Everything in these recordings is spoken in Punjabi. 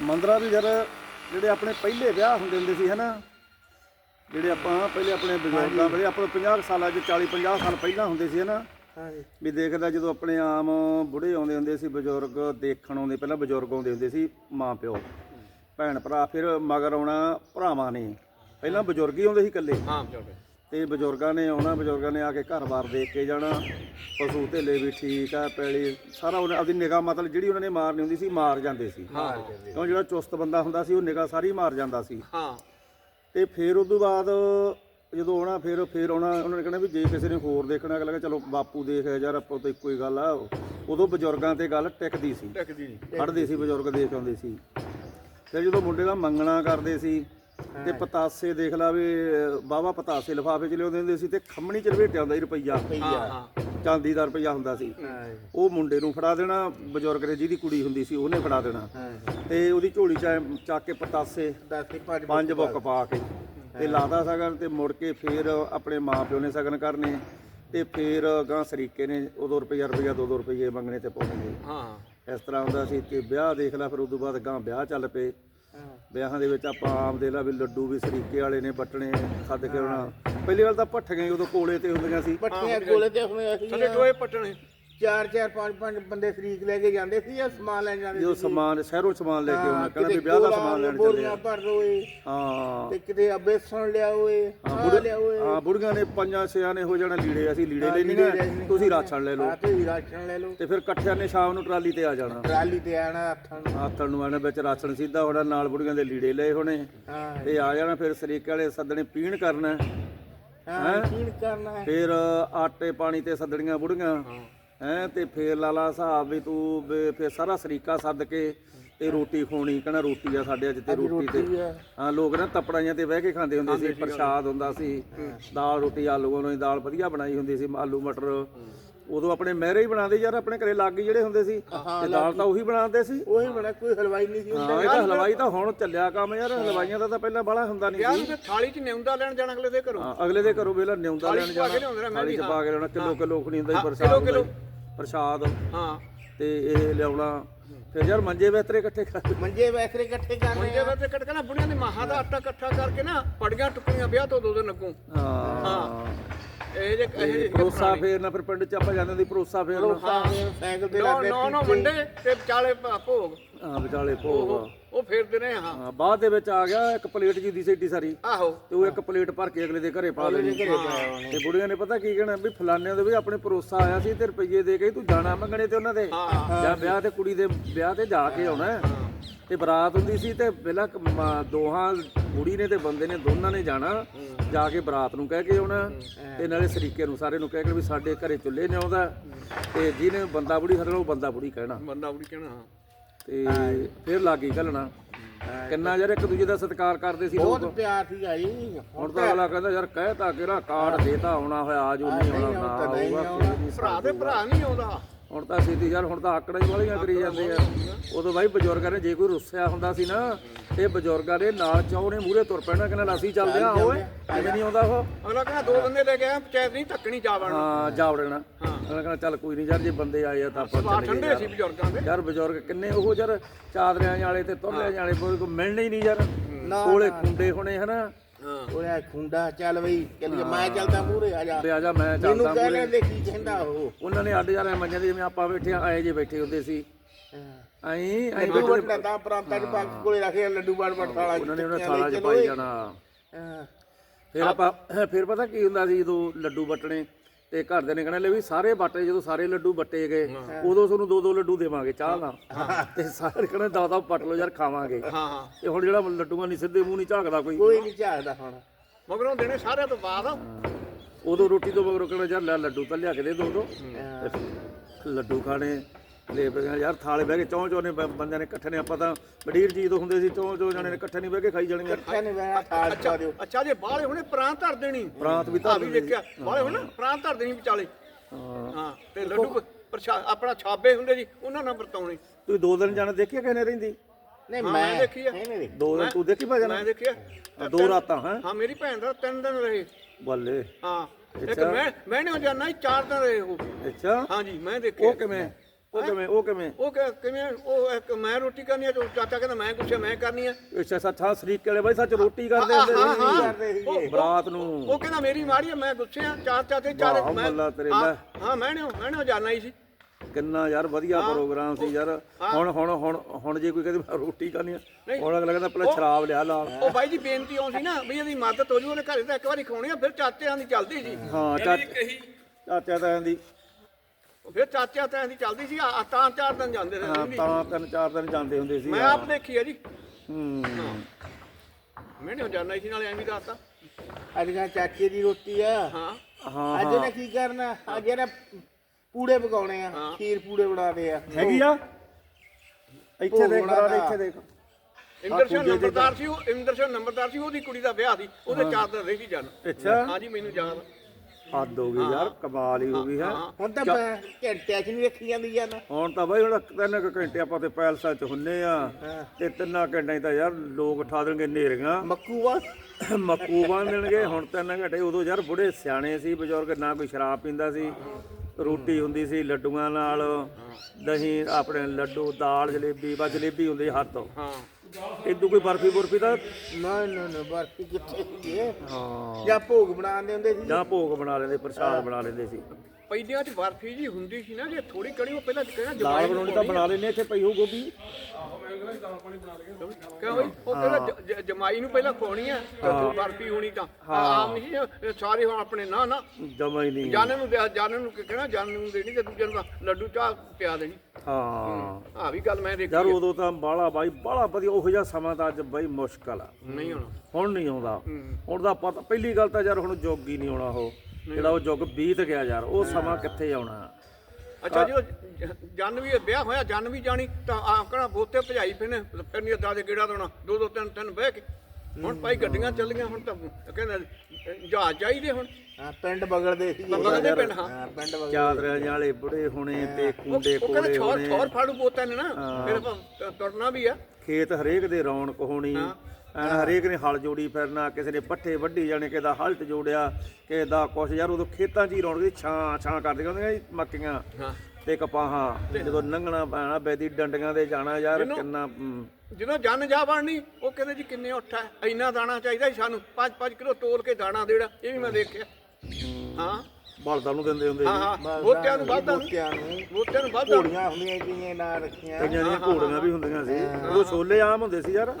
ਮੰਦਰਾਂ ਵੀ ਯਾਰ ਜਿਹੜੇ ਆਪਣੇ ਪਹਿਲੇ ਵਿਆਹ ਹੁੰਦੇ ਹੁੰਦੇ ਸੀ ਹਨਾ ਜਿਹੜੇ ਆਪਾਂ ਪਹਿਲੇ ਆਪਣੇ ਬਜ਼ੁਰਗਾਂ ਵੇਲੇ ਆਪਾਂ 50 ਸਾਲਾਂ 'ਚ 40 50 ਸਾਲ ਪਹਿਲਾਂ ਹੁੰਦੇ ਸੀ ਹਨਾ। ਹਾਂਜੀ। ਵੀ ਦੇਖਦਾ ਜਦੋਂ ਆਪਣੇ ਆਮ ਬੁੜੇ ਆਉਂਦੇ ਹੁੰਦੇ ਸੀ ਬਜ਼ੁਰਗ ਦੇਖਣ ਆਉਂਦੇ ਪਹਿਲਾਂ ਬਜ਼ੁਰਗ ਆਉਂਦੇ ਹੁੰਦੇ ਸੀ ਮਾਂ ਪਿਓ ਭੈਣ ਭਰਾ ਫਿਰ ਮਗਰ ਆਉਣਾ ਭਰਾਵਾਂ ਨੇ। ਪਹਿਲਾਂ ਬਜ਼ੁਰਗ ਹੀ ਆਉਂਦੇ ਸੀ ਇਕੱਲੇ। ਹਾਂ ਬਜ਼ੁਰਗ। ਤੇ ਬਜ਼ੁਰਗਾਂ ਨੇ ਆਉਣਾ ਬਜ਼ੁਰਗਾਂ ਨੇ ਆ ਕੇ ਘਰ-ਬਾਰ ਦੇਖ ਕੇ ਜਾਣਾ। ਪਸ਼ੂ ਧੇਲੇ ਵੀ ਠੀਕ ਆ ਪੈਲੀ ਸਾਰਾ ਉਹਨੇ ਆਪਦੀ ਨਿਗਾਹ ਮਤਲਬ ਜਿਹੜੀ ਉਹਨਾਂ ਨੇ ਮਾਰਨੀ ਹੁੰਦੀ ਸੀ ਮਾਰ ਜਾਂਦੇ ਸੀ। ਹਾਂ ਕਿਉਂ ਜਿਹੜਾ ਚੁਸਤ ਬੰਦਾ ਹੁੰਦਾ ਸੀ ਉਹ ਨਿਗਾਹ ਸਾਰੀ ਮਾਰ ਜਾਂਦਾ ਸੀ। ਹਾਂ। ਤੇ ਫਿਰ ਉਸ ਤੋਂ ਬਾਅਦ ਜਦੋਂ ਆਉਣਾ ਫਿਰ ਫਿਰ ਆਉਣਾ ਉਹਨਾਂ ਨੇ ਕਹਿਣਾ ਵੀ ਜੇ ਕਿਸੇ ਨੇ ਹੋਰ ਦੇਖਣਾ ਅਗਲਾ ਕਹਿੰਦਾ ਚਲੋ ਬਾਪੂ ਦੇਖ ਯਾਰ ਆਪਾਂ ਤਾਂ ਇੱਕੋ ਹੀ ਗੱਲ ਆ। ਉਦੋਂ ਬਜ਼ੁਰਗਾਂ ਤੇ ਗੱਲ ਟਿਕਦੀ ਸੀ। ਟਿਕਦੀ ਨਹੀਂ ਸੀ ਬਜ਼ੁਰਗ ਦੇਖ ਆਉਂਦੇ ਸੀ। ਫਿਰ ਜਦੋਂ ਮੁੰਡੇ ਦਾ ਮੰਗਣਾ ਕਰਦੇ ਸੀ ਤੇ ਪਤਾਸੇ ਦੇਖ ਲਾ ਵੀ ਬਾਵਾ ਪਤਾਸੇ ਲਿਫਾਫੇ ਚ ਲਿਆਉਂਦੇ ਹੁੰਦੇ ਸੀ ਤੇ ਖੰਮਣੀ ਚ ਲਪੇਟਿਆ ਹੁੰਦਾ ਸੀ ਰੁਪਈਆ। ਚਾਂਦੀ ਦਾ ਰੁਪਈਆ ਹੁੰਦਾ ਸੀ। ਉਹ ਮੁੰਡੇ ਨੂੰ ਫੜਾ ਦੇਣਾ ਬਜ਼ੁਰਗ ਨੇ ਜਿਹਦੀ ਕੁੜੀ ਹੁੰਦੀ ਸੀ ਉਹਨੇ ਫੜਾ ਦੇਣਾ। ਤੇ ਉਹਦੀ ਝੋਲੀ ਚ ਚੱਕ ਕੇ ਪਤਾਸੇ ਪੰਜ ਬੁੱਕ ਪਾ ਕੇ। ਤੇ ਲਾਦਾ ਸਗਨ ਤੇ ਮੁੜ ਕੇ ਫੇਰ ਆਪਣੇ ਮਾਪਿਓ ਨੇ ਸਗਨ ਕਰਨੇ। ਤੇ ਫੇਰ ਗਾਂ ਸਰੀਕੇ ਨੇ ਉਦੋਂ ਰੁਪਈਆ ਰੁਪਈਆ ਦੋ ਦੋ ਰੁਪਈਏ ਮੰਗਣੇ ਤੇ ਪਾਉਣੇ ਹਾਂ। ਇਸ ਤਰ੍ਹਾਂ ਹੁੰਦਾ ਸੀ ਕਿ ਵਿਆਹ ਦੇਖ ਲੈ ਫਿਰ ਉਦੋਂ ਬਾਅਦ ਗਾਂ ਵਿਆਹ ਚੱਲ ਪਏ। ਵਿਆਹਾਂ ਦੇ ਵਿੱਚ ਆਪਾਂ ਆਮ ਦੇ ਲਾ ਵੀ ਲੱਡੂ ਵੀ ਸਰੀਕੇ ਵਾਲੇ ਨੇ ਬੱਟਣੇ ਸੱਦ ਕੇ ਆਉਣਾ। ਪਹਿਲੀ ਵਾਰ ਤਾਂ ਭੱਠੀਆਂ ਉਦੋਂ ਕੋਲੇ ਤੇ ਹੁੰਦੀਆਂ ਸੀ। ਪੱਟੀਆਂ ਕੋਲੇ ਤੇ ਹੁਣ ਅਸੀਂ ਸਾਡੇ ਟੋਏ ਪੱਟਣੇ ਚਾਰ ਚਾਰ ਪੰਜ ਪੰਜ ਬੰਦੇ ਸ਼ਰੀਕ ਲੈ ਕੇ ਜਾਂਦੇ ਸੀ ਜਾਂ ਸਮਾਨ ਲੈਣ ਜਾਂਦੇ ਜਦੋਂ ਸਮਾਨ ਸ਼ਹਿਰੋਂ ਸਮਾਨ ਲੈ ਕੇ ਆਉਣਾ ਕਹਿੰਦਾ ਵੀ ਵਿਆਹ ਦਾ ਸਮਾਨ ਲੈਣ ਚੱਲੇ ਆ। ਭਰ ਹੋਏ ਹਾਂ। ਤੇ ਕਿਤੇ ਅਬੇਸਣ ਲਿਆ ਹੋਏ ਹਾਂ, ਆ ਬੁੜ- ਲਿਆ ਹੋਏ ਹਾਂ ਬੁੜੀਆਂ ਨੇ ਪੰਜਾਂ ਛਿਆਂ ਨੇ ਹੋ ਜਾਣਾ ਲੀੜੇ ਅਸੀਂ ਲੀੜੇ ਲੈਣੀਆਂ ਤੁਸੀਂ ਰਾਸ਼ਨ ਲੈ ਲਓ। ਤੇ ਰਾਸ਼ਨ ਲੈ ਲਓ। ਤੇ ਫਿਰ ਇਕੱਠਿਆਂ ਨੇ ਸ਼ਾਮ ਨੂੰ ਟਰਾਲੀ ਤੇ ਆ ਜਾਣਾ। ਟਰਾਲੀ ਤੇ ਆਣਾ ਆਥਣ ਨੂੰ। ਆਣਾ ਵਿੱਚ ਰਾਸ਼ਨ ਸਿੱਧਾ ਹੋਣਾ ਨਾਲ ਬੁੜੀਆਂ ਦੇ ਲੀੜੇ ਲਏ ਹੋਣੇ। ਤੇ ਆ ਜਾਣਾ ਫਿਰ ਸਰੀਕੇ ਵਾਲੇ ਸੱਦਣੇ ਪੀਣ ਕਰਨਾ। ਹਾਂ ਕਰਨਾ। ਫਿਰ ਆਟੇ ਪਾਣੀ ਤੇ ਸੱਦਣੀਆਂ ਬੁੜੀਆਂ। ਹੈ ਤੇ ਫੇਰ ਲਾਲਾ ਹਿਸਾਬ ਵੀ ਤੂੰ ਵੀ ਫਿਰ ਸਾਰਾ ਸਰੀਕਾ ਸੱਦ ਕੇ ਤੇ ਰੋਟੀ ਖਵਾਉਣੀ ਕਹਿੰਦਾ ਰੋਟੀ ਆ ਸਾਡੇ ਅੱਜ ਤੇ ਰੋਟੀ ਤੇ। ਹੈ ਹਾਂ ਲੋਕ ਨਾ ਤਪੜਾਈਆਂ ਤੇ ਬਹਿ ਕੇ ਖਾਂਦੇ ਹੁੰਦੇ ਸੀ ਪ੍ਰਸ਼ਾਦ ਹੁੰਦਾ ਸੀ ਦਾਲ ਰੋਟੀ ਆਲੂਆਂ ਦੀ ਦਾਲ ਵਧੀਆ ਬਣਾਈ ਹੁੰਦੀ ਸੀ ਆਲੂ ਮਟਰ। ਉਦੋਂ ਆਪਣੇ ਮਹਿਰੇ ਹੀ ਬਣਾਉਂਦੇ ਯਾਰ ਆਪਣੇ ਘਰੇ ਲਾਗੀ ਜਿਹੜੇ ਹੁੰਦੇ ਸੀ ਤੇ ਦਾਲ ਤਾਂ ਉਹੀ ਬਣਾਉਂਦੇ ਸੀ। ਉਹੀ ਬਣਾ ਕੋਈ ਹਲਵਾਈ ਨਹੀਂ ਸੀ ਹਾਂ ਇਹ ਤਾਂ ਹਲਵਾਈ ਤਾਂ ਹੁਣ ਚੱਲਿਆ ਕੰਮ ਯਾਰ ਹਲਵਾਈਆਂ ਦਾ ਤਾਂ ਪਹਿਲਾਂ ਬਾਹਲਾ ਹੁੰਦਾ ਨਹੀਂ ਸੀ। ਫਿਰ ਥਾਲੀ 'ਚ ਨਿਉਂਦਾ ਲੈਣ ਜਾਣਾ ਅਗਲੇ ਦੇ ਘਰੋਂ। ਹਾਂ, ਅਗਲੇ ਦੇ ਘਰੋਂ ਵੇਲਾ ਨਿਉਂਦਾ ਲੈਣ ਜਾਣਾ ਥਾਲੀ ਚ ਪਾ ਕੇ ਲੈਣਾ ਕਿਲੋ ਕਿਲੋ ਖਣੀ ਹੁੰਦਾ ਸੀ ਹਾਂ, ਪ੍ਰਸ਼ਾਦ ਕਿਲੋ- ਹੁੰਦਾ ਕਿਲੋ। ਪ੍ਰਸ਼ਾਦ ਹਾਂ ਤੇ ਇਹ ਲਿਆਉਣਾ। ਫਿਰ ਯਾਰ ਮੰਜੇ ਬਿਹਤਰੇ ਇਕੱਠੇ ਕਰ ਮੰਜੇ ਵੈਸਰੇ ਇਕੱਠੇ ਕਰਨੇ ਮੰਜੇ ਵੇ ਤੇ ਕਟਕਣਾ ਬੁੜੀਆਂ ਦੇ ਮਾਹਾਂ ਦਾ ਆਟਾ ਇਕੱਠਾ ਕਰਕੇ ਨਾ ਪੜੀਆਂ ਟੁਕੜੀਆਂ ਵਿਆਹ ਤੋਂ ਦੋ ਦਿਨ ਲੱਗੂ ਹਾਂ। ਇਹ ਜੇ ਭਰੋਸਾ ਫੇਰਨਾ ਫਿਰ ਪਿੰਡ ਚ ਆਪਾਂ ਜਾਂਦੇ ਸੀ ਭਰੋਸਾ ਫੇਰਨਾ ਸਾਈਕਲ ਤੇ ਨੌ ਲੱਗੇ ਨੌ ਨੌ ਮੰਡੇ ਤੇ ਵਿਚਾਲੇ ਭ- ਭੋਗ। ਹਾਂ ਵਿਚਾਲੇ ਭੋਗ ਉਹ ਫੇਰਦੇ ਰਹੇ ਹਾਂ। ਹਾਂ ਬਾਅਦ ਦੇ ਵਿੱਚ ਆ ਗਿਆ ਇੱਕ ਪਲੇਟ ਜੀ ਦੀ ਸੀ ਸਾਰੀ। ਆਹੋ। ਤੇ ਉਹ ਇੱਕ ਪਲੇਟ ਭਰ ਕੇ ਅਗਲੇ ਦੇ ਘਰੇ ਪਾ ਲੈਣੀ ਤੇ ਬੁੜੀਆਂ ਨੇ ਪਤਾ ਕੀ ਕਹਿਣਾ ਵੀ ਫਲਾਨਿਆਂ ਦੇ ਵੀ ਆਪਣੇ ਭਰੋਸਾ ਆਇਆ ਸੀ ਤੇ ਰੁਪਈਏ ਦੇ ਕੇ ਤੂੰ ਜਾਣਾ ਮੰਗਣੇ ਤੇ ਉਹਨਾਂ ਦੇ। ਜਾਂ ਵਿਆਹ ਤੇ ਕੁੜੀ ਦੇ ਵਿਆਹ ਤੇ ਜਾ ਕੇ ਆਉਣਾ। ਹੈ। ਤੇ ਬਰਾਤ ਹੁੰਦੀ ਸੀ ਤੇ ਪਹਿਲਾਂ ਕ- ਮ- ਦੋਹਾਂ ਬੁੜੀ ਨੇ ਤੇ ਬੰਦੇ ਨੇ ਦੋਨਾਂ ਨੇ ਜਾਣਾ ਜਾ ਕੇ ਬਰਾਤ ਨੂੰ ਕਹਿ ਕੇ ਆਉਣਾ। ਤੇ ਨਾਲੇ ਸਰੀਕੇ ਨੂੰ ਸਾਰੇ ਨੂੰ ਕਹਿ ਕੇ ਵੀ ਸਾਡੇ ਘਰੇ ਚੁੱਲ੍ਹੇ ਨੇ ਆਉਂਦਾ। ਤੇ ਜਿਹਨੇ ਬੰਦਾ ਬੁੜੀ ਹਰਣਾ ਉਹ ਬੰਦਾ ਬੁੜੀ ਕਹਿਣਾ। ਬੰਦਾ ਬੁੜੀ ਕਹਿਣਾ ਤੇ ਫਿਰ ਲਾਗੀ ਘੱਲਣਾ। ਕਿੰਨਾ ਯਾਰ ਇੱਕ ਦੂਜੇ ਦਾ ਸਤਿਕਾਰ ਕਰਦੇ ਸੀ ਲੋਕ। ਬਹੁਤ ਪਿਆਰ ਸੀ ਆਈ। ਹੁਣ ਤਾਂ ਅਗਲਾ ਕਹਿੰਦਾ ਯਾਰ ਕਹਿ ਤਾਂ ਕਿਹੜਾ ਕਾਰਡ ਦੇਤਾ ਆਉਣਾ ਹੋਇਆ ਆਜੋ ਨਹੀਂ ਆਉਣਾ ਨਾ ਆਊਗਾ ਭਰਾ ਦੇ ਭਰਾ ਨਹੀਂ ਆਉਂਦਾ। ਹੁਣ ਤਾਂ ਸਿੱਧੀ ਯਾਰ ਹੁਣ ਤਾਂ ਆਕੜਾਂ ਹੀ ਵਾਲੀਆਂ ਕਰੀ ਜਾਂਦੇ ਆ। ਉਦੋਂ ਬਾਈ ਬਜ਼ੁਰਗਾਂ ਨੇ ਜੇ ਕੋਈ ਰੁੱਸਿਆ ਹੁੰਦਾ ਸੀ ਨਾ ਤੇ ਬਜ਼ੁਰਗਾਂ ਦੇ ਨਾਲ ਚੌਂ ਨੇ ਮੂਰੇ ਤੁਰ ਪੈਣਾ ਕਹਿੰਦਾ ਅਸੀਂ ਚੱਲਦੇ ਆ ਓਏ ਕਿਵੇਂ ਨਹੀਂ ਆਉਂਦਾ ਉਹ। ਅਗਲਾ ਕਹਿੰਦਾ ਦੋ ਬੰਦੇ ਲੈ ਕੇ ਆਇਆ ਪੰਚਾਇਤ ਨਹੀਂ ਧੱਕਣੀ ਜਾ ਵੜਨਾ ਹਾਂ ਜਾ ਵੜਨਾ ਅਗਲਾ ਕਹਿੰਦਾ ਚੱਲ ਕੋਈ ਨਹੀਂ ਯਾਰ ਜੇ ਬੰਦੇ ਆਏ ਆ ਤਾਂ ਆਪਾਂ ਚੱਲ ਠੰਡੇ ਸੀ ਬਜ਼ੁਰਗਾਂ ਦੇ। ਯਾਰ ਬਜ਼ੁਰਗ ਕਿੰਨੇ ਉਹ ਯਾਰ ਚਾਦਰਿਆਂ ਵਾਲੇ ਤੇ ਤੁਰਲਿਆਂ ਵਾਲੇ ਕੋਈ ਕੋਈ ਮਿਲਣੇ ਹੀ ਨਹੀਂ ਯਾਰ। ਕੋਲੇ ਖੁੰਡੇ ਹੋਣੇ ਹਨਾ। ਹਾਂ। ਉਹਨੇ ਖੁੰਡਾ ਚੱਲ ਬਈ ਚੱਲ ਮੈਂ ਚੱਲਦਾ ਮੂਰੇ ਆ ਜਾ। ਵੀ ਆ ਜਾ ਮੈਂ ਮੈਨੂੰ ਚੱਲਦਾ ਕਹਿ ਮੂਹਰੇ। ਕੀ ਕਹਿੰਦਾ ਉਹ। ਉਹਨਾਂ ਨੇ ਅੱਡ ਯਾਰ ਮੰਜੇ ਦੇ ਜਿਵੇਂ ਆਪਾਂ ਬੈਠੇ ਆ ਆਏ ਜੇ ਬੈਠੇ ਹੁੰਦੇ ਸੀ। ਐਂ ਐਂ ਲੱਡੂ ਵੰਡਦਾ ਤਾਂ ਪ੍ਰਾਂਤਾਂ ਦੇ ਪੱਗ ਕੋਲੇ ਰੱਖੇ ਲੱਡੂ ਵੰਡ ਥਾਲਾ ਉਹਨਾਂ ਨੇ ਉਹਨਾਂ ਥਾਲਾ 'ਚ ਪਾਈ ਜਾਣਾ। ਫਿਰ ਆਪਾਂ ਫਿਰ ਪਤਾ ਕੀ ਹੁੰਦਾ ਸੀ ਜਦੋਂ ਲੱਡੂ ਵਟਣੇ? ਤੇ ਘਰ ਦੇ ਨੇ ਕਹਿਣਾ ਲੈ ਵੀ ਸਾਰੇ ਬਾਟੇ ਜਦੋਂ ਸਾਰੇ ਲੱਡੂ ਵੱਟੇ ਗਏ ਉਦੋਂ ਤੁਹਾਨੂੰ ਦੋ ਦੋ ਲੱਡੂ ਦੇਵਾਂਗੇ ਚਾਹ ਨਾਲ ਤੇ ਸਾਰੇ ਕਹਿੰਦੇ ਦਾ ਦਾ ਪਟ ਲਓ ਯਾਰ ਖਾਵਾਂਗੇ। ਹਾਂ ਹਾਂ। ਤੇ ਹੁਣ ਜਿਹੜਾ ਲੱਡੂਆਂ ਨਹੀਂ ਸਿੱਧੇ ਮੂੰਹ ਨਹੀਂ ਝਾਕਦਾ ਕੋਈ। ਕੋਈ ਨਹੀਂ ਝਾਕਦਾ ਹੁਣ। ਮਗਰੋਂ ਦੇਣੇ ਸਾਰਿਆਂ ਤੋਂ ਬਾਅਦ। ਉਦੋਂ ਰੋਟੀ ਤੋਂ ਮਗਰੋਂ ਕਹਿਣਾ ਯਾਰ ਲੈ ਲੱਡੂ ਤਾਂ ਲਿਆ ਕੇ ਦੇ ਦੋ ਦੋ। ਲੱਡੂ ਖਾਣੇ। ਲੈ ਪਏ ਯਾਰ ਥਾਲੇ ਬਹਿ ਕੇ ਚੌਂ ਚੌਂ ਨੇ ਬ- ਬੰਦਿਆਂ ਨੇ ਇਕੱਠੇ ਨੇ ਆਪਾਂ ਤਾਂ ਬਡੀਰ ਜੀ ਤੋਂ ਹੁੰਦੇ ਸੀ ਚੌਂ ਚੌਂ ਜਾਣੇ ਨੇ ਇਕੱਠੇ ਨਹੀਂ ਬਹਿ ਕੇ ਖਾਈ ਜਾਣਗੇ ਕਹਿੰਦੇ ਮੈਂ ਥਾਲ ਪਾ ਦਿਓ ਅੱਛਾ ਜੇ ਬਾਹਲੇ ਹੁਣੇ ਪ੍ਰਾਂ ਧਰ ਦੇਣੀ। ਪ੍ਰਾਂਤ ਵੀ ਆ ਧਰ ਵੀ ਦੇਖਿਆ ਬਾਹਲੇ ਹੋਣੇ ਪ੍ਰਾਂ ਧਰ ਦੇਣੀ ਵਿਚਾਲੇ। ਹਾਂ। ਹਾਂ ਤੇ ਲੱਡੂ ਪ੍ਰਸ਼ਾ ਆਪਣਾ ਛਾਬੇ ਹੁੰਦੇ ਜੀ ਉਹਨਾਂ ਨਾਲ ਵਰਤਾਉਣੇ। ਤੂੰ ਦੋ ਦਿਨ ਜਾਣਾ ਦੇਖਿਆ ਕਿਹਨੇ ਰਹਿੰਦੀ? ਨਹੀਂ ਹਾਂ, ਮੈਂ ਮੈਂ ਦੇਖੀ ਆ। ਨਹੀਂ ਨਹੀਂ ਦੋ ਦਿਨ ਤੂੰ ਦੇਖੀ ਭਜਨ ਮੈਂ ਦੇਖਿਆ। ਦੋ ਰਾਤਾਂ ਹੈ? ਹਾਂ ਮੇਰੀ ਭੈਣ ਦਾ ਤਿੰਨ ਦਿਨ ਰਹੇ। ਬੱਲੇ। ਹਾਂ ਇੱਕ ਮੈਂ ਮੈਂ ਨਹੀਂ ਜਾਣਾ ਚਾਰ ਦਿਨ ਰਹੇ ਉਹ। ਅੱਛਾ। ਹਾਂਜੀ ਮੈਂ ਦੇਖਿਆ। ਉਹ ਕਿਵੇਂ? ਉਹ ਕਿਵੇਂ ਉਹ ਕਿਵੇਂ? ਉਹ ਕਿ- ਕਿਵੇਂ? ਉਹ ਇੱਕ ਮੈਂ ਰੋਟੀ ਕਰਨੀ ਆ ਤੇ ਉਹ ਚਾਚਾ ਕਹਿੰਦਾ ਮੈਂ ਗੁੱਸੇ ਮੈਂ ਕਰਨੀ ਆ। ਅੱਛਾ ਸੱਚਾ ਸਰੀਕ ਵਾਲੇ ਬਾਈ ਸੱਚ ਰੋਟੀ ਕਰਦੇ ਹਾਂ ਹੁੰਦੇ ਹਾਂ ਸੀ। ਹਾਂ। ਉਹ- ਬਰਾਤ ਨੂੰ। ਉਹ ਕਹਿੰਦਾ ਮੇਰੀ ਮਾੜੀ ਆ ਮੈਂ ਗੁੱਸੇ ਆ ਚਾਰ ਚਾਚੇ ਚਾਰ ਵਾਹ, ਮੈਂ ਮੱਲਾ ਤੇਰੇ ਹਾਂ। ਹਾਂ ਮੈਂ ਨਹੀਂ ਮੈਂ ਨਹੀਂ ਜਾਣਾ ਹੀ ਸੀ। ਕਿੰਨਾ ਯਾਰ ਵਧੀਆ ਪ੍ਰੋਗਰਾਮ ਸੀ ਯਾਰ। ਹੁਣ ਹੁਣ ਹੁਣ ਹੁਣ ਜੇ ਕੋਈ ਕਹਿੰਦੇ ਰੋਟੀ ਖਾਣੀ ਆ। ਹੁਣ ਅਗਲਾ ਕਹਿੰਦਾ ਪਹਿਲਾਂ ਸ਼ਰਾਬ ਲਿਆ ਲਾ। ਉਹ ਬਾਈ ਜੀ ਬੇਨਤੀ ਆਉਂਦੀ ਨਾ ਵੀ ਇਹਦੀ ਮਦਦ ਹੋ ਜੂ ਉਹਨੇ ਘਰੇ ਤਾਂ ਇੱਕ ਵਾਰੀ ਖਾਣੀ ਆ ਫਿਰ ਚਾਚਿਆਂ ਦੀ ਚੱਲਦੀ ਸੀ। ਹਾਂ ਚਾਚਾ ਚਾਚਾ ਤਾਂ ਦੀ ਉਹ ਫਿਰ ਚਾਚਿਆਂ ਤਾਂ ਦੀ ਚੱਲਦੀ ਸੀ ਆ ਤਾਂ ਚਾਰ ਦਿਨ ਜਾਂਦੇ ਹਾਂ ਰਹੇ ਤਾਂ ਤਿੰਨ ਚਾਰ ਦਿਨ ਜਾਂਦੇ ਹੁੰਦੇ ਸੀ ਮੈਂ ਆਪ ਦੇਖੀ ਆ ਜੀ। ਹੂੰ। ਮੈਂ ਨਹੀਂ ਜਾਣਾ ਸੀ ਨਾਲੇ ਐਵੇਂ ਦੱਸਤਾ। ਅੱਜ ਕੱਲ੍ਹ ਚਾਚੇ ਦੀ ਰੋਟੀ ਆ। ਹਾਂ। ਹਾਂ ਅੱਜ ਇਹਨੇ ਕੀ ਕਰਨਾ? ਅੱਜ ਇਹਨੇ ਪੂੜੇ ਪਕਾਉਣੇ ਆ ਖੀਰ ਪੂੜੇ ਬਣਾਦੇ ਆ। ਹੈਗੀ ਆ? ਇੱਥੇ ਦੇਖ ਭੋਗਣਾ। ਇੱਥੇ ਦੇਖ। ਇੰਦਰ ਸਿੰਘ ਨੰਬਰਦਾਰ ਸੀ ਉਹ ਇੰਦਰ ਸਿੰਘ ਨੰਬਰਦਾਰ ਸੀ ਉਹਦੀ ਕੁੜੀ ਦਾ ਵਿਆਹ ਸੀ। ਉਹਦੇ ਚਾਰ ਦਿਨ ਰਹੀ ਜਾਣ। ਅੱਛਾ। ਹਾਂਜੀ ਮੈਨੂੰ ਯਾਦ ਹੱਦ ਹੋ ਗਈ ਯਾਰ ਕਮਾਲ ਹੀ ਹੋ ਗਈ ਹੈ। ਹਾਂ। ਹੁਣ ਤਾਂ ਮੈਂ ਘੰਟਿਆਂ 'ਚ ਨਹੀਂ ਰੱਖੀ ਜਾਂਦੀ ਜਾਂ ਹੁਣ ਤਾਂ ਬਈ ਹੁਣ ਤਿੰਨ ਕੁ ਘੰਟੇ ਆਪਾਂ ਤੇ ਪੈਲਸਾਂ 'ਚ ਹੁੰਨੇ ਆ ਤੇ ਤਿੰਨਾਂ ਘੰਟਿਆਂ 'ਚ ਤਾਂ ਯਾਰ ਲੋਕ ਉਠਾ ਦੇਣਗੇ ਨੇਰੀਆਂ ਮੱਕੂ ਵਾ ਮੱਕੂ ਬੰਨ ਦੇਣਗੇ। ਹੁਣ ਤਿੰਨ ਘੰਟੇ ਉਦੋਂ ਯਾਰ ਬੁੜੇ ਸਿਆਣੇ ਸੀ ਬਜ਼ੁਰਗ ਨਾ ਕੋਈ ਸ਼ਰਾਬ ਪੀਂਦਾ ਸੀ ਰੋਟੀ ਹੁੰਦੀ ਸੀ ਲੱਡੂਆਂ ਨਾਲ ਦਹੀਂ ਆਪਣੇ ਲੱਡੂ ਦਾਲ ਜਲੇਬੀ ਬਸ ਜਲੇਬੀ ਹੁੰਦੀ ਸੀ ਹੱਥ ਹਾਂ। ਇਦੋਂ ਕੋਈ ਬਰਫੀ ਬੁਰਫੀ ਤਾਂ ਨਾ ਨਾ ਨਾ ਬਰਫੀ ਕਿੱਥੇ ਹਾਂ। ਜਾਂ ਭੋਗ ਬਣਾਉਂਦੇ ਹੁੰਦੇ ਸੀ? ਜਾਂ ਭੋਗ ਬਣਾ ਲੈਂਦੇ ਪ੍ਰਸ਼ਾਦ ਬਣਾ ਲੈਂਦੇ ਸੀ। ਪਹਿਲਿਆਂ ਚ ਬਰਫੀ ਜੀ ਹੁੰਦੀ ਸੀ ਨਾ ਜੇ ਥੋੜੀ ਕੜੀ ਉਹ ਪਹਿਲਾਂ ਕਹਿੰਦਾ ਦਾਲ ਬਣਾਉਣੀ ਤਾਂ ਬਣਾ ਲੈਂਦੇ ਇੱਥੇ ਪਈ ਹੋ ਗੋਭੀ। ਕਿਉਂ ਬਈ? ਉਹ ਕਹਿੰਦਾ ਜ- ਜ- ਜਮਾਈ ਨੂੰ ਪਹਿਲਾਂ ਖਵਾਉਣੀ ਆ ਤੇ ਫਿਰ ਬਰਫੀ ਹੋਣੀ ਤਾਂ। ਆਮ ਨਹੀਂ ਸੀ, ਇਹ ਸਾਰੇ ਹੁਣ ਆਪਣੇ ਨਾ ਨਾ। ਜਮਾ ਹੀ ਨਹੀਂ। ਜਾਣੇ ਨੂੰ ਦਿਆ- ਜਾਣੇ ਨੂੰ ਕੀ ਕਹਿਣਾ ਜਾਣੇ ਨੂੰ ਦੇਣੀ ਤੇ ਦੂਜੇ ਨੂੰ ਤਾਂ ਲੱਡੂ ਚਾਹ ਪਿਆ ਦੇਣੀ। ਹਾਂ। ਆ ਵੀ ਗੱਲ ਮੈਂ ਦੇਖੀ ਯਾਰ ਆ। ਉਦੋਂ ਤਾਂ ਬਾਲਾ ਬਾਈ ਬਾਲਾ ਵਧੀਆ ਉਹੋ ਜਿਹਾ ਸਮਾਂ ਤਾਂ ਅੱਜ ਬਾਈ ਮੁਸ਼ਕਲ ਆ। ਨਹੀਂ ਹੋਣਾ ਹੁਣ ਨਹੀਂ ਆਉਂਦਾ। ਹੁਣ ਦਾ ਪਤਾ ਪਹਿਲੀ ਗੱਲ ਤਾਂ ਯਾਰ ਹੁਣ ਜੁੱਗ ਨਹੀਂ ਆਉਣਾ ਉਹ। ਜਿਹੜਾ ਉਹ ਜੁੱਗ ਬੀਤ ਗਿਆ ਯਾਰ ਉਹ ਸਮਾਂ ਕਿੱਥੇ ਆਉਣਾ? ਅੱਛਾ ਜੀ ਜਨ ਵੀ ਵਿਆਹ ਹੋਇਆ ਜਨ ਵੀ ਜਾਣੀ ਤਾਂ ਆ ਕਹਣਾ ਬੋਤੇ ਭਜਾਈ ਫਿਰਨੇ ਫਿਰਨੀ ਦਾ ਦੇ ਗੇੜਾ ਦੋਣਾ ਦੋ ਦੋ ਤਿੰਨ ਤਿੰਨ ਬਹਿ ਕੇ। ਹੁਣ ਭਾਈ ਗੱਡੀਆਂ ਚੱਲੀਆਂ ਹੁਣ ਤਾਂ ਕਹਿੰਦਾ ਜਹਾਜ਼ ਚਾਹੀਦੇ ਹੁਣ। ਹਾਂ ਪਿੰਡ ਬਗੜਦੇ ਸੀ ਬਗਲਦੇ ਪਿੰਡ ਹਾਂ। ਪਿੰਡ ਬਗੜ ਚਾਦਰਿਆਂ ਵਾਲੇ ਬੁੜੇ ਹੋਣੇ ਤੇ ਕੁੰਡੇ ਉਹ ਕਹਿੰਦਾ ਕੋਲੇ ਛੋਰ ਛੋਰ ਫਾੜੂ ਬੋਤੇ ਨੇ ਨਾ ਫਿਰ ਤੁਰਨਾ ਵੀ ਆ। ਖੇਤ ਹਰੇਕ ਦੇ ਰੌਣਕ ਹੋਣੀ। ਐਨ ਹਰੇਕ ਨੇ ਹਲ ਜੋੜੀ ਫਿਰਨਾ ਕਿਸੇ ਨੇ ਪੱਠੇ ਵੱਢੀ ਜਾਣੇ ਕਿਸੇ ਦਾ ਹਲਟ ਜੋੜਿਆ ਕਿਸੇ ਦਾ ਕੁਛ। ਯਾਰ ਉਦੋਂ ਖੇਤਾਂ 'ਚ ਹੀ ਰੌਣਕ ਸੀ ਛਾਂ ਛਾਂ ਕਰਦੀਆਂ ਹੁੰਦੀਆਂ ਸੀ ਮੱਕੀਆਂ। ਹਾਂ। ਤੇ ਕਪਾਹਾਂ ਜਦੋਂ ਲੰਘਣਾ ਪੈਣਾ ਬੈਦੀ ਡੰਡੀਆਂ ਦੇ ਜਾਣਾ ਯਾਰ ਕਿੰਨਾ ਜਦੋਂ ਜਨ ਜਾ ਬਣਨੀ ਉਹ ਕਹਿੰਦੇ ਜੀ ਕਿੰਨੇ ਉੱਠਾ ਇੰਨਾ ਦਾਣਾ ਚਾਹੀਦਾ ਸੀ ਸਾਨੂੰ 5-5 ਕਿਲੋ ਤੋਲ ਕੇ ਦਾਣਾ ਦੇੜਾ ਇਹ ਵੀ ਮੈਂ ਦੇਖਿਆ ਹਾਂ। ਬਲਦਾਂ ਨੂੰ ਦਿੰਦੇ ਹੁੰਦੇ ਹਾਂ ਸੀ। ਹਾਂ ਬੋਤਿਆਂ ਨੂੰ ਵਾਧਾ ਬੋਤਿਆਂ ਨੂੰ। ਵਾਧਾ ਘੋੜੀਆਂ ਹੁੰਦੀਆਂ ਜਿਹੀਆਂ ਨਾਲ ਰੱਖੀਆਂ। ਕਈਆਂ ਦੀਆਂ ਘੋੜੀਆਂ ਵੀ ਹੁੰਦੀਆਂ ਸੀ। ਉਦੋਂ ਛੋਲੇ ਆਮ ਹੁੰਦੇ ਸੀ ਯਾਰ।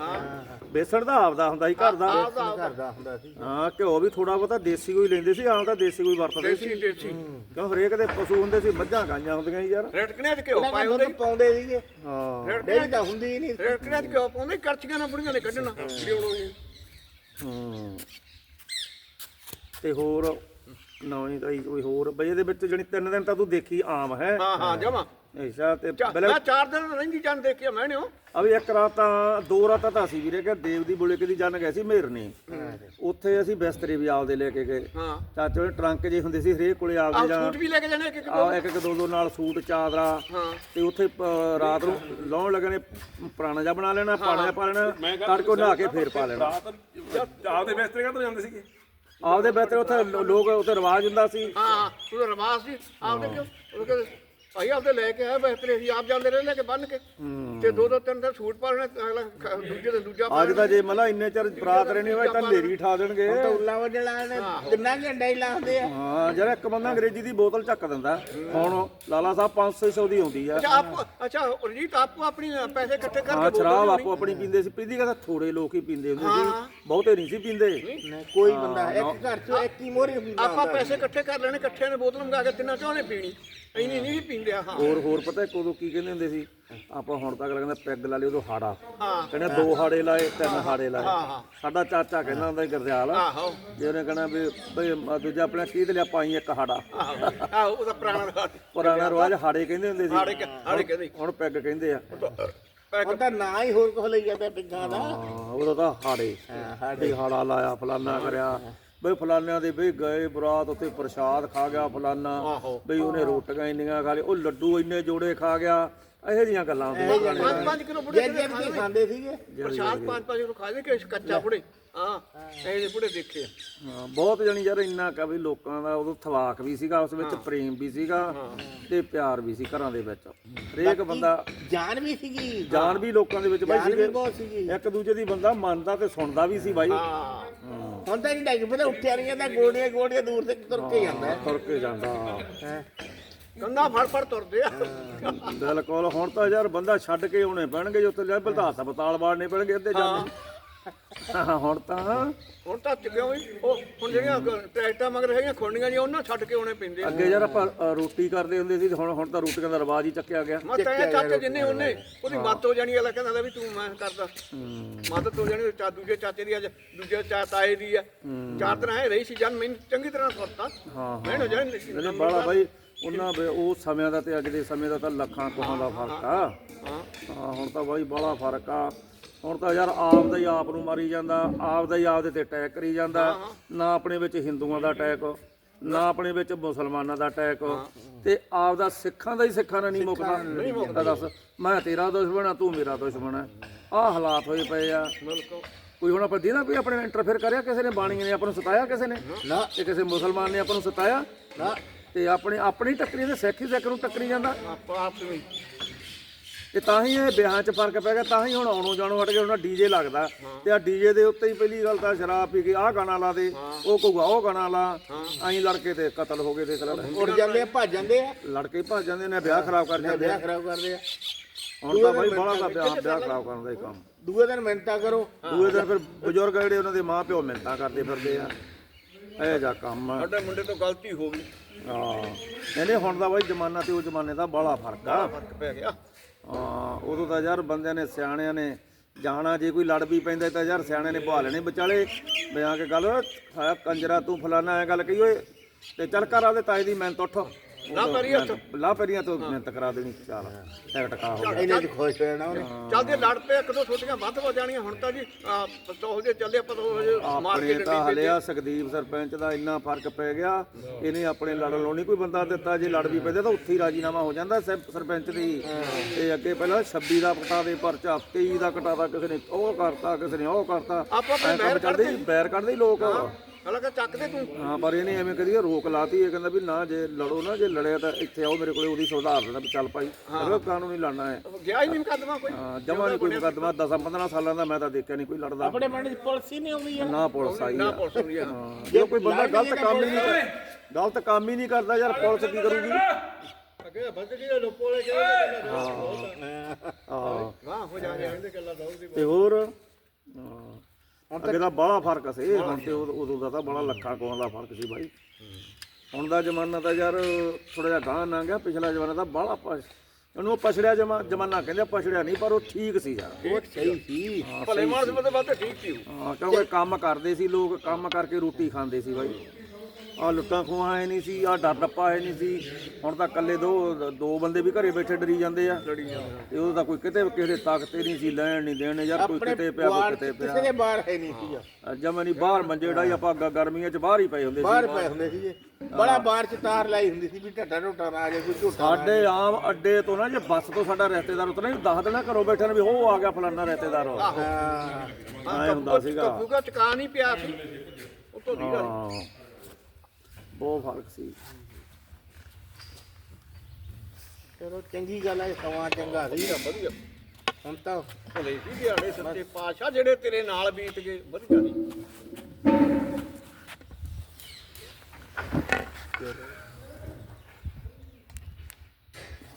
ਬੇਸਣ ਦਾ ਆਪਦਾ ਹੁੰਦਾ ਸੀ ਘਰ ਦਾ। ਘਰ ਦਾ ਹੁੰਦਾ ਸੀ। ਹਾਂ ਘਿਓ ਵੀ ਥੋੜਾ ਬਹੁਤਾ ਦੇਸੀ ਕੋਈ ਲੈਂਦੇ ਸੀ ਆਮ ਤਾਂ ਦੇਸੀ ਕੋਈ ਵਰਤਦੇ ਸੀ। ਦੇਸੀ। ਦੇਸੀ ਕਿਉਂ ਹਰੇਕ ਦੇ ਪਸ਼ੂ ਹੁੰਦੇ ਸੀ ਮੱਝਾਂ ਗਾਈਆਂ ਹੁੰਦੀਆਂ ਸੀ ਯਾਰ। ਰਟਕਣੇ ਚ ਘਿਓ ਪਾਏ ਉਹਦੇ ਪਾਉਂਦੇ ਸੀਗੇ। ਹਾਂ। ਡੇਰੀ ਤਾਂ ਹੁੰਦੀ ਹੀ ਨਹੀਂ। ਰਟਕਣੇ ਚ ਘਿਓ ਪਾਉਂਦੇ ਕਰਚੀਆਂ ਨਾਲ ਬੁੜੀਆਂ ਨੇ ਕੱਢਣਾ ਇਹ। ਹੂੰ। ਤੇ ਹੋਰ ਨਵੀਂ ਤਾਂ ਕੋਈ ਹੋਰ? ਬਈ ਇਹਦੇ ਵਿੱਚ ਜਣੀ ਤਿੰਨ ਦਿਨ ਤਾਂ ਤੂੰ ਦੇਖੀ ਆਮ ਹੈ। ਹਾਂ ਹਾਂ ਜਮਾ। ਐਸਾ ਤੇ ਮੈਂ ਚਾਰ ਦਿਨ ਰਹਿੰਦੀ ਜਾਣ ਦੇਖਿਆ ਮੈਂ ਨੇ ਅਭੀ ਇੱਕ ਰਾਤ ਤਾਂ ਦੋ ਰਾਤਾਂ ਤਾਂ ਅਸੀਂ ਵੀਰੇ ਕਿ ਦੇਵ ਦੀ ਬੁਲੇ ਦੀ ਜਨ ਗਏ ਸੀ ਮੇਰਨੀ। ਉੱਥੇ ਅਸੀਂ ਬਿਸਤਰੇ ਵੀ ਆਪਦੇ ਲੈ ਕੇ ਗਏ। ਹਾਂ। ਚਾਚੇ ਦੇ ਟਰੰਕ ਜੇ ਹੁੰਦੇ ਸੀ ਹਰੇਕ ਕੋਲੇ ਆਪਦੇ ਆਹ ਜਾਂ ਸੂਟ ਵੀ ਲੈ ਕੇ ਜਾਣੇ ਇੱਕ ਇੱਕ ਆ ਇੱਕ ਇੱਕ ਦੋ ਦੋ ਨਾਲ ਸੂਟ ਚਾਦਰਾ। ਹਾਂ। ਤੇ ਉੱਥੇ ਰਾਤ ਨੂੰ ਲਾਉਣ ਲੱਗਣੇ ਪੁਰਾਣਾ ਜਿਹਾ ਬਣਾ ਲੈਣਾ ਪਾਣਾ ਜਿਹਾ ਪਾ ਲੈਣਾ ਤੜਕੋ ਨਹਾ ਕੇ ਫੇਰ ਪਾ ਲੈਣਾ। ਆਪਦੇ ਬਿਸਤਰੇ ਕਾ ਜਾਂਦੇ ਸੀਗੇ। ਆਪਦੇ ਬਿਹਤਰ ਉੱਥੇ ਲੋ- ਲੋਕ ਉੱਥੇ ਰਿਵਾਜ ਹੁੰਦਾ ਸੀ। ਹਾਂ ਹਾਂ ਉਹਦਾ ਰਵਾਜ ਸੀ। ਆਪਦੇ ਕਿਉਂ? ਉਹ ਕਹਿੰਦੇ ਭਾਈ ਆਪਦੇ ਲੈ ਕੇ ਆਇਆ ਬਿਹਤਰੇ ਅਸੀਂ ਆਪ ਜਾਂਦੇ ਰਹਿੰਦੇ ਲੈ ਬੰਨ ਕੇ। ਤੇ ਦੋ ਦੋ ਤਿੰਨ ਤਿੰਨ ਸੂਟ ਪਾ ਲੈਣੇ ਅਗਲਾ ਖ- ਦੂਜੇ ਦਿਨ ਦੂਜਾ ਪਾ ਅੱਜ ਤਾਂ ਜੇ ਮਲਾ ਇੰਨੇ ਚਿਰ ਬਰਾਤ ਰਹਿਣੀ ਹੋਵੇ ਤਾਂ ਨੇਰੀ ਠਾ ਦੇਣਗੇ। ਤਾਂ ਉੱਲਾ ਵੱਜਣਾ ਨੇ ਕਿੰਨਾ ਘੰਟਾ ਹੀ ਲਾਉਂਦੇ ਆ। ਹਾਂ ਜਿਹੜਾ ਇੱਕ ਬੰਦਾ ਅੰਗਰੇਜ਼ੀ ਦੀ ਬੋਤਲ ਚੱਕ ਦਿੰਦਾ ਹੁਣ ਲਾਲਾ ਸਾਹਿਬ 500 ਦੀ ਆਉਂਦੀ ਆ। ਅੱਛਾ ਆਪ ਅੱਛਾ ਰਜੀਤ ਆਪੋ ਆਪਣੀ ਪੈਸੇ ਇਕੱਠੇ ਕਰਕੇ ਹਾਂ ਬੋਤਲ ਸ਼ਰਾਬ ਲਿਆਉਣੀ। ਆਪੋ ਆਪਣੀ ਪੀਂਦੇ ਸੀ। ਪੀਂਦੀ ਕਹਿੰਦਾ ਥੋੜੇ ਲੋਕ ਹੀ ਪੀਂਦੇ ਹੁੰਦੇ ਸੀ। ਬਹੁਤੇ ਨਹੀਂ ਸੀ ਪੀਂਦੇ। ਕੋਈ ਬੰਦਾ ਇੱਕ ਘਰ ਚੋਂ ਇੱਕ ਹੀ ਮੋਰੀ ਹੁੰਦਾ ਆਪਾਂ ਪੈਸੇ ਇਕੱਠੇ ਕਰ ਲੈਣੇ ਇਕੱਠਿਆਂ ਨੇ ਬੋਤਲ ਮੰਗਾ ਕੇ ਤਿੰਨਾਂ ਚੋਂ ਨੇ ਪੀਣੀ। ਇੰਨੀ ਨਹੀਂ ਪੀਂਦੇ ਆ, ਹਾਂ। ਹੋਰ ਹੋਰ ਪਤਾ ਕਦੋਂ ਕੀ ਕਹਿੰਦੇ ਹੁੰਦੇ ਸੀ? ਆਪਾਂ ਹੁਣ ਤੱਕ ਕਹਿੰਦਾ ਪੈਗ ਲਾ ਲਈ ਉਦੋਂ ਹਾੜਾ। ਕਹਿੰਦੇ ਦੋ ਹਾੜੇ ਲਾਏ ਤਿੰਨ ਹਾੜੇ ਲਾਏ। ਸਾਡਾ ਚਾਚਾ ਕਹਿੰਦਾ ਹੁੰਦਾ ਸੀ ਗਰਦਿਆਲ। ਆਹੋ। ਜੇ ਉਹਨੇ ਕਹਿਣਾ ਵੀ ਮ- ਦੂਜਾ ਆਪਣਾ ਕੀ ਤੇ ਲਿਆ ਪਾਈ ਇੱਕ ਹਾੜਾ। ਆਹੋ। ਉਹਦਾ ਪੁਰਾਣਾ ਰਿਵਾਜ। ਪੁਰਾਣਾ ਰਿਵਾਜ ਹਾੜੇ ਕਹਿੰਦੇ ਹੁੰਦੇ ਸੀ। ਹਾੜੇ ਕਹਿੰਦੇ ਹੁਣ ਪੈਗ ਕਹਿੰਦੇ ਆ। ਤਾਂ ਨਾ ਹੀ ਹੋਰ ਕੁਝ ਲਈ ਜਾਂਦਾ ਪਿੱਗਾਂ ਦਾ। ਹਾਂ ਉਦੋਂ ਤਾਂ ਹਾੜੇ। ਹਾੜੇ। ਹਾੜਾ ਲਾਇਆ ਫਲਾਨਾ ਕਰਿਆ। ਬਈ ਫਲਾਨਿਆਂ ਦੇ ਬਈ ਗਏ ਬਰਾਤ ਉੱਥੇ ਪ੍ਰਸ਼ਾਦ ਖਾ ਗਿਆ ਫਲਾਨਾ। ਬਈ ਉਹਨੇ ਰੋਟੀਆਂ ਇੰਨੀਆਂ ਖਾ ਲਈ ਉਹ ਲੱਡੂ ਇੰਨੇ ਜੋੜੇ ਖਾ ਗਿਆ। ਇਹੋ ਜੀਆਂ ਗੱਲਾਂ ਹੁੰਦੀਆਂ। ਪੰਜ ਪੰਜ ਕਿਲੋ ਬੁੜੇ ਜੇ ਜੇ ਵੀ ਖਾਂਦੇ ਸੀਗੇ। ਪ੍ਰਸ਼ਾਦ ਪੰਜ ਪੰਜ ਕਿਲੋ ਖਾ ਦੇ ਕਿ ਕੱਚਾ ਬੁੜੇ। ਹਾਂ ਇਹ ਬੁੜੇ ਦੇਖੇ। ਹਾਂ, ਬਹੁਤ ਜਣੀ ਯਾਰ ਇੰਨਾ ਕਾ ਵੀ ਲੋਕਾਂ ਦਾ ਉਦੋਂ ਥਵਾਕ ਵੀ ਸੀਗਾ ਉਸ ਵਿੱਚ ਪ੍ਰੇਮ ਵੀ ਸੀਗਾ ਤੇ ਪਿਆਰ ਵੀ ਸੀ ਘਰਾਂ ਦੇ ਵਿੱਚ। ਹਰੇਕ ਬੰਦਾ ਜਾਨ ਵੀ ਸੀਗੀ। ਜਾਨ ਵੀ ਲੋਕਾਂ ਦੇ ਵਿੱਚ ਬਾਈ ਸੀਗੇ। ਇੱਕ ਦੂਜੇ ਦੀ ਬੰਦਾ ਮੰਨਦਾ ਤੇ ਸੁਣਦਾ ਵੀ ਸੀ ਬਾਈ। ਹਾਂ। ਹੁਣ ਤਾਂ ਨਹੀਂ ਡਾਈ ਪਤਾ ਉੱਠਿਆ ਨਹੀਂ ਜਾਂਦਾ ਗੋਡੀਆਂ ਗੋਡੀਆਂ ਦੂਰ ਤੱਕ ਤੁਰ ਕੇ ਜਾਂਦਾ। ਤੁਰ ਕੇ ਜਾਂਦਾ। ਹੈਂ। ਕੰਨਾ ਫੜ ਫੜ ਤੁਰਦੇ ਆ। ਬਿਲਕੁਲ ਹੁਣ ਤਾਂ ਯਾਰ ਬੰਦਾ ਛੱਡ ਕੇ ਆਉਣੇ ਪੈਣਗੇ ਜੋ ਤੇ ਲੈ ਬਲਦਾ ਹਸਪਤਾਲ ਵਾੜਨੇ ਪੈਣਗੇ ਅੱਧੇ ਜਾਂਦੇ ਹਾਂ। ਹੁਣ ਤਾਂ। ਹੁਣ ਤਾਂ ਕਿਉਂ ਵੀ ਉਹ ਹੁਣ ਜਿਹੜੀਆਂ ਟਰੈਕਟਰਾਂ ਮਗਰ ਹੈਗੀਆਂ ਖੋਣੀਆਂ ਜੀ ਉਹਨਾਂ ਛੱਡ ਕੇ ਆਉਣੇ ਪੈਂਦੇ ਅੱਗੇ ਯਾਰ ਆਪਾਂ ਅ, ਰੋਟੀ ਕਰਦੇ ਹੁੰਦੇ ਸੀ ਹੁਣ ਹੁਣ ਤਾਂ ਰੋਟੀਆਂ ਦਾ ਰਿਵਾਜ ਹੀ ਚੱਕਿਆ ਗਿਆ। ਮੈਂ ਤਾਂ ਇਹ ਚਾਚੇ ਜਿੰਨੇ ਉਹਨੇ ਉਹਦੀ ਮੱਤ ਹੋ ਜਾਣੀ ਅਗਲਾ ਕਹਿੰਦਾ ਲੈ ਵੀ ਤੂੰ ਮੈਂ ਕਰਦਾ। ਮਦਦ ਹੋ ਜਾਣੀ ਚਾ ਦੂਜੇ ਚਾਚੇ ਦੀ ਅੱਜ ਦੂਜੇ ਚਾ ਤਾਏ ਦੀ ਆ। ਚਾਰ ਦਿਨ ਹੈ ਰਹੀ ਸੀ ਜਨ ਮੈਨੂੰ ਚੰਗੀ ਤਰ੍ਹਾਂ ਸੁਣਤਾ। ਹਾਂ ਮੈਂ ਹੋ ਜਾਣੀ ਇਹਨੇ ਬਾਲਾ ਬਾਈ ਉਹਨਾਂ ਵੇ ਉਹ ਸਮਿਆਂ ਦਾ ਤੇ ਅੱਜ ਦੇ ਸਮੇਂ ਦਾ ਤਾਂ ਲੱਖਾਂ ਕੋਹਾਂ ਦਾ ਫ਼ਰਕ ਆ। ਹਾਂ ਹੁਣ ਤਾਂ ਬਾਈ ਬਾਲਾ ਫ਼ਰਕ ਆ। ਹੁਣ ਤਾਂ ਯਾਰ ਆਪ ਦਾ ਹੀ ਆਪ ਨੂੰ ਮਾਰੀ ਜਾਂਦਾ ਆਪ ਦਾ ਹੀ ਆਪ ਦੇ ਤੇ ਅਟੈਕ ਕਰੀ ਜਾਂਦਾ। ਨਾ ਆਪਣੇ ਵਿੱਚ ਹਿੰਦੂਆਂ ਦਾ ਅਟੈਕ ਨਾ ਆਪਣੇ ਵਿੱਚ ਮੁਸਲਮਾਨਾਂ ਦਾ ਅਟੈਕ ਤੇ ਆਪ ਦਾ ਸਿੱਖਾਂ ਦਾ ਹੀ ਸਿੱਖਾਂ ਨਾਲ ਨਹੀਂ ਮੁੱਕਦਾ। ਨਹੀਂ ਮੁੱਕਦਾ। ਦੱਸ ਮੈਂ ਤੇਰਾ ਦੁਸ਼ਮਣ ਆ ਤੂੰ ਮੇਰਾ ਦੁਸ਼ਮਣ ਆ। ਆਹ ਹਾਲਾਤ ਹੋਏ ਪਏ ਆ। ਕੋਈ ਹੁਣ ਆਪਾਂ ਦੇਣਾ ਕੋਈ ਆਪਣੇ ਇੰਟਰਫੇਅਰ ਕਰਿਆ ਕਿਸੇ ਨੇ? ਬਾਣੀ ਨੇ ਆਪਾਂ ਨੂੰ ਸਤਾਇਆ ਕਿਸੇ ਨੇ? ਨਾ। ਤੇ ਕਿਸੇ ਮੁਸਲਮਾਨ ਨੇ ਆਪਾਂ ਨੂੰ ਸਤਾਇਆ? ਨਾ। ਤੇ ਆਪਣੇ ਆਪਣੀ ਟੱਕਰੀ ਦੇ ਸਿੱਖ ਹੀ ਸਿੱਖ ਨੂੰ ਟੱਕਰੀ ਜਾਂਦਾ। ਆਪ ਆਪ ਵੀ। ਤੇ ਤਾਂ ਹੀ ਇਹ ਵਿਆਹਾਂ 'ਚ ਫ਼ਰਕ ਪੈ ਗਿਆ ਤਾਂ ਹੀ ਹੁਣ ਆਉਣੋਂ ਜਾਣੋਂ ਹਟ ਗਿਆ ਹੁਣ ਡੀਜੇ ਲੱਗਦਾ। ਤੇ ਆ ਡੀਜੇ ਦੇ ਉੱਤੇ ਹੀ ਪਹਿਲੀ ਗੱਲ ਤਾਂ ਸ਼ਰਾਬ ਪੀ ਕੇ ਆਹ ਗਾਣਾ ਲਾ ਦੇ ਉਹ ਕਹੂਗਾ ਉਹ ਗਾਣਾ ਲਾ। ਐਂ ਲੜਕੇ ਤੇ ਕਤਲ ਹੋ ਗਏ ਦੇਖ ਲੈ। ਉੱਡ ਜਾਂਦੇ ਆ ਭੱਜ ਜਾਂਦੇ ਆ। ਲੜਕੇ ਭੱਜ ਜਾਂਦੇ ਨੇ ਵਿਆਹ ਖਰਾਬ ਕਰ ਜਾਂਦੇ ਵਿਆਹ ਖਰਾਬ ਕਰਦੇ ਆ। ਹੁਣ ਤਾਂ ਬਾਈ ਬੜਾ ਦਾ ਵਿਆਹ ਵਿਆਹ ਖਰਾਬ ਕਰਨ ਦਾ ਹੀ ਕੰਮ। ਦੂਏ ਦਿਨ ਮਿੰਤਾ ਕਰੋ। ਦੂਏ ਦਿਨ ਫਿਰ ਬਜ਼ੁਰਗ ਜਿਹੜੇ ਉਹਨਾਂ ਦੇ ਮਾਂ ਪਿਓ ਮਿੰਤਾਂ ਕਰਦੇ ਫਿਰਦੇ ਆ। ਇਹ ਜਾ ਕੰਮ ਸਾਡੇ ਮੁੰਡੇ ਤੋਂ ਗਲਤੀ ਹੋ ਗਈ। ਹਾਂ। ਇਹਨੇ ਹੁਣ ਦਾ ਬਾਈ ਜ਼ਮਾਨਾ ਤੇ ਉਹ ਜ਼ਮਾਨੇ ਦਾ ਬੜਾ ਫ਼ਰਕ ਆ। ਫ਼ਰਕ ਪੈ ਗਿਆ। ਹਾਂ ਉਦੋਂ ਤਾਂ ਯਾਰ ਬੰਦਿਆਂ ਨੇ ਸਿਆਣਿਆਂ ਨੇ ਜਾਣਾ ਜੇ ਕੋਈ ਲੜ ਵੀ ਪੈਂਦਾ ਤਾਂ ਯਾਰ ਸਿਆਣਿਆਂ ਨੇ ਬਹਾ ਲੈਣੇ। ਵਿਚਾਲੇ ਬਿਆਂ ਕੇ ਗੱਲ ਆ ਕੰਜਰਾ ਤੂੰ ਫਲਾਨਾ ਐ ਗੱਲ ਕਹੀ ਓਏ ਤੇ ਚੱਲ ਕਰ ਆਦੇ ਤਾਏ ਦੀ ਮਿਹਨਤ ਉੱਠ। ਨਾ ਕਰੀ ਹੱਥ ਲਾ ਪੈਰੀਆਂ ਤੋਂ ਮਿਹਨਤ ਕਰਾ ਦੇਣੀ ਚੱਲ। ਟਕ ਟਕਾ ਹੋ ਗਿਆ। ਇਹਨੇ ਚ ਖੁਸ਼ ਹੋ ਜਾਣਾ ਉਹਨੇ। ਚੱਲਦੇ ਲੜ ਪਏ ਇੱਕ ਦੋ ਛੋਟੀਆਂ ਵੱਧ ਹੋ ਜਾਣੀਆਂ ਹੁਣ ਤਾਂ ਜੀ ਪਤੋਹ ਜੇ ਚੱਲੇ ਪਤੋਹ ਜੇ ਮਾਰ ਕੇ ਆਪਣੇ ਤਾਂ ਹਲਿਆ ਸੁਖਦੀਪ ਸਰਪੰਚ ਦਾ ਇੰਨਾ ਫ਼ਰਕ ਪੈ ਗਿਆ ਇਹਨੇ ਆਪਣੇ ਲੜ ਲਾਉਣੀ ਕੋਈ ਬੰਦਾ ਦਿੱਤਾ ਜੇ ਲੜ ਵੀ ਪੈਂਦੇ ਤਾਂ ਉੱਥੇ ਹੀ ਰਾਜੀਨਾਮਾ ਹੋ ਜਾਂਦਾ ਸਰ- ਸਰਪੰਚ ਦੀ। ਤੇ ਅੱਗੇ ਪਹਿਲਾਂ 26 ਦਾ ਕਟਾ ਦੇ ਪਰਚਾ 23 ਦਾ ਕਟਾਦਾ ਕਿਸੇ ਨੇ ਉਹ ਕਰਤਾ ਕਿਸੇ ਨੇ ਉਹ ਕਰਤਾ। ਆਪਾਂ ਬੈਰ ਸੀ, ਬੈਰ ਕੱਢਦੇ ਲੋਕ। ਹਲਾ ਕਿ ਚੱਕਦੇ ਤੂੰ। ਹਾਂ ਪਰ ਇਹਨੇ ਐਵੇਂ ਕਦੀ ਰੋਕ ਲਾਤੀ ਇਹ ਕਹਿੰਦਾ ਵੀ ਨਾ ਜੇ ਲੜੋ ਨਾ ਜੇ ਲੜਿਆ ਤਾਂ ਇੱਥੇ ਆਓ ਮੇਰੇ ਕੋਲੇ ਉਹਦੀ ਸੁਧਾਰ ਦੇਣਾ ਵੀ ਚੱਲ ਭਾਈ। ਅਗਰ ਕਾਨੂੰਨੀ ਲੜਨਾ ਹੈ। ਗਿਆ ਹੀ ਨਹੀਂ ਮੁਕੱਦਮਾ ਕੋਈ। ਹਾਂ ਜਮਾ ਨਹੀਂ ਕੋਈ ਮੁਕੱਦਮਾ 10 15 ਸਾਲਾਂ ਦਾ ਮੈਂ ਤਾਂ ਦੇਖਿਆ ਨਹੀਂ ਕੋਈ ਲੜਦਾ। ਆਪਣੇ ਪਿੰਡ ਦੀ ਪੁਲਿਸ ਹੀ ਨਹੀਂ ਆਉਂਦੀ ਆ। ਨਾ ਪੁਲਿਸ ਆਈ ਨਾ ਪੁਲਿਸ ਹੁੰਦੀ ਆ। ਹਾਂ, ਜੇ ਕੋਈ ਬੰਦਾ ਗਲਤ ਕੰਮ ਹੀ ਨਹੀਂ ਗਲਤ ਕੰਮ ਹੀ ਨਹੀਂ ਕਰਦਾ ਯਾਰ ਪੁਲਿਸ ਕੀ ਕਰੂਗੀ? ਅੱਗੇ ਬੰਦ ਜੀ ਲੋਪੋ ਲੈ ਕੇ ਹਾਂ। ਵਾਹ ਹੋ ਜਾ ਜਾਂਦੇ ਗੱਲਾਂ ਦਊਗੀ ਤੇ ਹੋਰ? ਹਾਂ। ਅੱਗੇ ਦਾ ਬੜਾ ਫ਼ਰਕ ਸੀ। ਹੁਣ ਤੇ ਉਦੋਂ ਉਦੋਂ ਦਾ ਤਾਂ ਬੜਾ ਲੱਖਾਂ ਕੋਹਾਂ ਦਾ ਫ਼ਰਕ ਸੀ ਬਾਈ। ਹੁਣ ਦਾ ਜ਼ਮਾਨਾ ਤਾਂ ਯਾਰ ਥੋੜਾ ਜਿਹਾ ਗਾਂ ਨਾ ਗਿਆ। ਪਿਛਲਾ ਜ਼ਮਾਨਾ ਤਾਂ ਬੜਾ ਪਛ ਇਹਨੂੰ ਉਹ ਪਛੜਿਆ ਜਮਾ ਜ਼ਮਾਨਾ ਕਹਿੰਦੇ ਪਛੜਿਆ ਨਹੀਂ ਪਰ ਉਹ ਠੀਕ ਸੀ ਯਾਰ। ਉਹ ਸਹੀ ਸੀ। ਭਲੇ ਮਾਨਸ ਬਾਤ ਠੀਕ ਸੀ। ਹਾਂ ਕਿਉਂਕਿ ਕੰਮ ਕਰਦੇ ਸੀ ਲੋਕ ਕੰਮ ਕਰਕੇ ਰੋਟੀ ਖਾਂਦੇ ਸੀ ਬਾਈ। ਆ ਲੁੱਟਾਂ ਖੋਹਾਂ ਹੈ ਨਹੀਂ ਸੀ ਆ ਡਰ ਡੱਪਾ ਹੈ ਨਹੀਂ ਸੀ। ਹੁਣ ਤਾਂ ਇਕੱਲੇ ਦੋ ਦੋ ਬੰਦੇ ਵੀ ਘਰੇ ਬੈਠੇ ਡਰੀ ਜਾਂਦੇ ਆ। ਲੜੀ ਜਾਂਦਾ ਤੇ ਉਹ ਤਾਂ ਕੋਈ ਕਿਤੇ ਕਿਸੇ ਦੇ ਤਾਕਤ ਹੀ ਨਹੀਂ ਸੀ ਲੈਣ ਨਹੀਂ ਦੇਣ ਯਾਰ ਕੋਈ ਕਿਤੇ ਪਿਆ ਕੋਈ ਕਿਤੇ ਕਿਸੇ ਪਿਆ। ਦੇ ਬਾਹਰ ਹੈ ਨਹੀਂ ਸੀਗਾ। ਜਮਾ ਨਹੀਂ ਬਾਹਰ ਮੰਜੇ ਡਾਈ ਆਪਾਂ ਗਰਮੀਆਂ 'ਚ ਬਾਹਰ ਹੀ ਪਏ ਹੁੰਦੇ ਸੀ। ਬਾਹਰ ਪਏ ਹੁੰਦੇ ਸੀਗੇ। ਬੜਾ ਬਾਹਰ ਚ ਤਾਰ ਲਾਈ ਹੁੰਦੀ ਸੀ ਵੀ ਢੱਡਾ ਢੋਟਾ ਨਾ ਆ ਜਾਏ ਕੋਈ ਆ ਸਾਡੇ ਆਮ ਅੱਡੇ ਤੋਂ ਨਾ ਜੇ ਬੱਸ ਤੋਂ ਸਾਡਾ ਰਿਸ਼ਤੇਦਾਰ ਉਤਰਨਾ ਨਹੀਂ ਦੱਸ ਦੇਣਾ ਘਰੋਂ ਬੈਠੇ ਨੇ ਵੀ ਉਹ ਆ ਗਿਆ ਫਲਾਨਾ ਰਿਸ਼ਤੇਦਾਰ। ਉਹ ਹਾਂ ਹੁੰਦਾ ਸੀਗਾ। ਕੱਪੂਗਾ ਚਕਾ ਨਹੀਂ ਪਿਆ ਸੀ। ਉਹ ਤੋਂ ਨੀਗਾ ਹਾਂ। ਬਹੁਤ ਫ਼ਰਕ ਸੀ। ਚਲੋ ਚੰਗੀ ਗੱਲ ਹੈ ਸਮਾਂ ਚੰਗਾ ਸੀ। ਵਧੀਆ ਹੁਣ ਤਾਂ ਭਲੇ ਸੀ ਦਿਹਾੜੇ ਸੱਚੇ ਪਾਸ਼ਾ ਜਿਹੜੇ ਤੇਰੇ ਨਾਲ ਬੀਤ ਗਏ ਵਧੀਆ ਸੀ